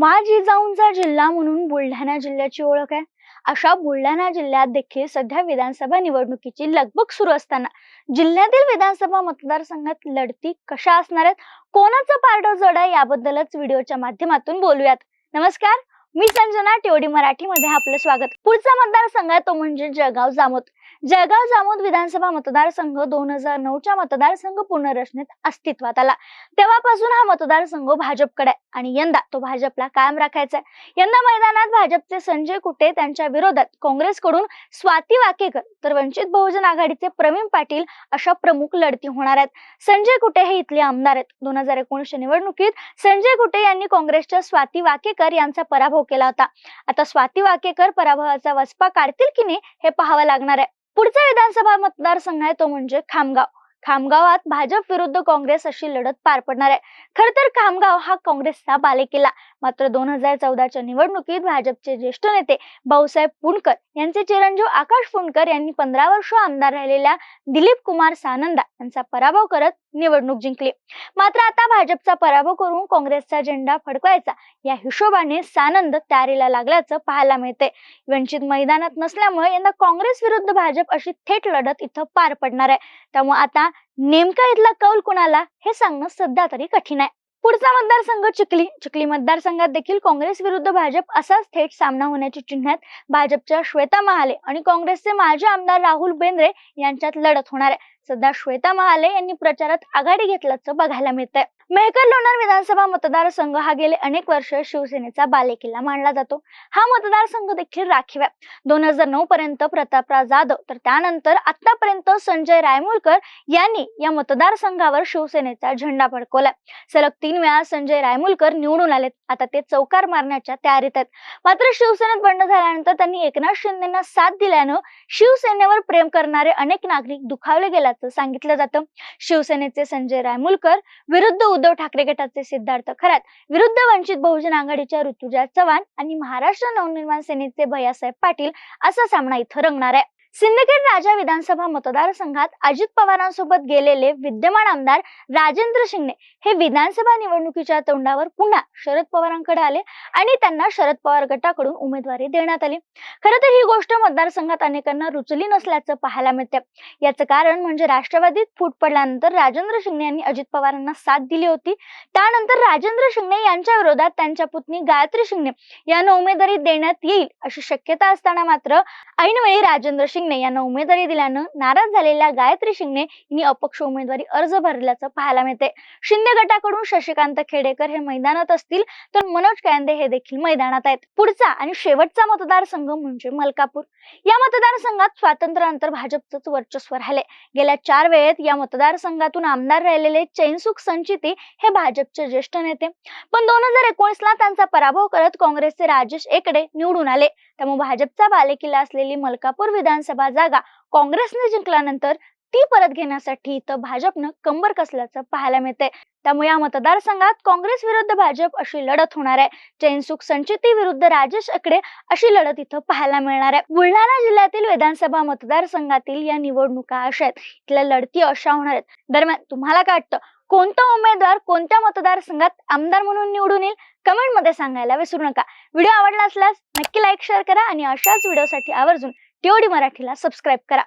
माझी जिजाऊंचा जिल्हा म्हणून बुलढाणा जिल्ह्याची ओळख आहे. अशा बुलढाणा जिल्ह्यात देखील सध्या विधानसभा निवडणुकीची लगबग सुरू असताना जिल्ह्यातील विधानसभा मतदारसंघात लढती कशा असणार आहेत? कोणाचं पारडं जड आहे? याबद्दलच व्हिडिओच्या माध्यमातून बोलूयात. नमस्कार मी संजना टेवडी मराठीमध्ये आपलं स्वागत. पुढचा मतदारसंघ आहे तो म्हणजे जळगाव जामोद. जळगाव जामोद विधानसभा मतदारसंघ दोन हजार नऊच्या मतदारसंघ पुनर्रचनेत अस्तित्वात आला. तेव्हापासून हा मतदारसंघ भाजपकडे आहे आणि यंदा तो भाजपला कायम राखायचा आहे. यंदा मैदानात भाजपचे संजय कुटे त्यांच्या विरोधात काँग्रेसकडून स्वाती वाकेकर तर वंचित बहुजन आघाडीचे प्रवीण पाटील अशा प्रमुख लढती होणार आहेत. संजय कुटे हे इथले आमदार आहेत. दोन हजार एकोणीसच्या निवडणुकीत संजय कुटे यांनी काँग्रेसच्या स्वाती वाकेकर यांचा पराभव केला होता. आता स्वाती वाकेकर पराभवाचा वसपा काढतील की नाही हे पाहावं लागणार आहे. पुढचा विधानसभा मतदारसंघ आहे तो म्हणजे खामगाव. खामगावात भाजप विरुद्ध काँग्रेस अशी लढत पार पडणार आहे. खर तर खामगाव हा काँग्रेसचा बालेकिल्ला. मात्र दोन हजार चौदाच्या निवडणुकीत भाजपचे ज्येष्ठ नेते भाऊसाहेब पुणकर यांचे चिरंजीव आकाश पुणकर यांनी पंधरा वर्ष आमदार राहिलेल्या दिलीप कुमार सानंदा यांचा पराभव करत निवडणूक जिंकली. मात्र आता भाजपचा पराभव करून काँग्रेसचा झेंडा फडकवायचा या हिशोबाने सानंद तयारीला लागल्याचं पाहायला मिळते. वंचित मैदानात नसल्यामुळे यंदा काँग्रेस विरुद्ध भाजप अशी थेट लढत इथं पार पडणार आहे. त्यामुळे आता नेमका इथला कौल कुणाला हे सांगणं सध्या तरी कठीण आहे. पुढचा मतदारसंघ चिखली चिखली मतदारसंघात देखील काँग्रेस विरुद्ध भाजप असाच थेट सामना होण्याची चिन्ह आहेत. भाजपच्या श्वेता महाले आणि काँग्रेसचे माजी आमदार राहुल बेंद्रे यांच्यात लढत होणार आहे. सध्या श्वेता महाले यांनी प्रचारात आघाडी घेतल्याचं बघायला मिळतंय. मेहकर लोणार विधानसभा मतदारसंघ हा गेले अनेक वर्ष शिवसेनेचा बालेकिल्ला मानला जातो. हा मतदारसंघ देखील राखीव आहे. दोन हजार नऊ पर्यंत प्रतापराव जाधव तर त्यानंतर आतापर्यंत संजय रायमुलकर यांनी या मतदारसंघावर शिवसेनेचा झेंडा फडकवलाय. सलग तीन वेळा संजय रायमुलकर निवडून आलेत. आता ते चौकार मारण्याच्या तयारीत आहेत. मात्र शिवसेनेत बंड झाल्यानंतर त्यांनी एकनाथ शिंदेना साथ दिल्यानं शिवसेनेवर प्रेम करणारे अनेक नागरिक दुखावले गेल्याचं सांगितलं जातं. शिवसेनेचे संजय रायमुलकर विरुद्ध उद्धव ठाकरे गटाचे सिद्धार्थ खरात विरुद्ध वंचित बहुजन आघाडीच्या ऋतुजा चव्हाण आणि महाराष्ट्र नवनिर्माण सेनेचे भैयासाहेब पाटील असा सामना इथं रंगणार आहे. सिंदखेड राजा विधानसभा मतदारसंघात अजित पवारांसोबत गेलेले विद्यमान आमदार राजेंद्र शिंगणे हे विधानसभा निवडणुकीच्या तोंडावर पुन्हा शरद पवारांकडे आले आणि त्यांना शरद पवार गटाकडून उमेदवारी देण्यात आली. खरं तर ही गोष्ट मतदारसंघात अनेकांना रुचली नसल्याचं पाहायला मिळते याचं कारण म्हणजे राष्ट्रवादीत फूट पडल्यानंतर राजेंद्र शिंगणे यांनी अजित पवारांना साथ दिली होती. त्यानंतर राजेंद्र शिंगणे यांच्या विरोधात त्यांच्या पुतणी गायत्री शिंगणे यांना उमेदवारी देण्यात येईल अशी शक्यता असताना मात्र ऐनवेळी राजेंद्र शिंगणे यांना उमेदवारी दिल्यानं नाराज झालेल्या गायत्री शिंगणे यांनी अपक्ष उमेदवारी अर्ज भरल्याचं पाहायला मिळते शिंदे गटाकडून शशिकांत खेडेकर हे मैदानात असतील तर मनोज कायंदे हे देखील मैदानात आहेत. पुढचा आणि शेवटचा मतदारसंघ म्हणजे मलकापूर. या मतदारसंघात स्वातंत्र्यानंतर भाजपचंच वर्चस्व राहिले गेल्या चार वेळेत या मतदारसंघातून आमदार राहिलेले चैनसुख संचिती हे भाजपचे ज्येष्ठ नेते. पण दोन हजार एकोणीस ला त्यांचा पराभव करत काँग्रेसचे राजेश एकडे निवडून आले. त्यामुळे भाजपचा बालेकिल्ला असलेली मलकापूर विधानसभा जागा काँग्रेसने जिंकल्यानंतर ती परत घेण्यासाठी इथं भाजपनं कंबर कसल्याचं पाहायला मिळते त्यामुळे या मतदारसंघात काँग्रेस विरुद्ध भाजप अशी लढत होणार आहे. जैनसुख संचिती विरुद्ध राजेश अकडे अशी लढत इथं पाहायला मिळणार आहे. बुलढाणा जिल्ह्यातील विधानसभा मतदारसंघातील या निवडणुका अशा आहेत. इथल्या लढती अशा होणार आहेत. दरम्यान तुम्हाला काय वाटतं? कोणता उमेदवार कोणत्या मतदारसंघात आमदार म्हणून निवडून येईल? कमेंटमध्ये सांगायला विसरू नका. व्हिडिओ आवडला असल्यास नक्की लाईक शेअर करा आणि अशाच व्हिडिओसाठी आवर्जून टीओडी मराठीला सबस्क्राईब करा.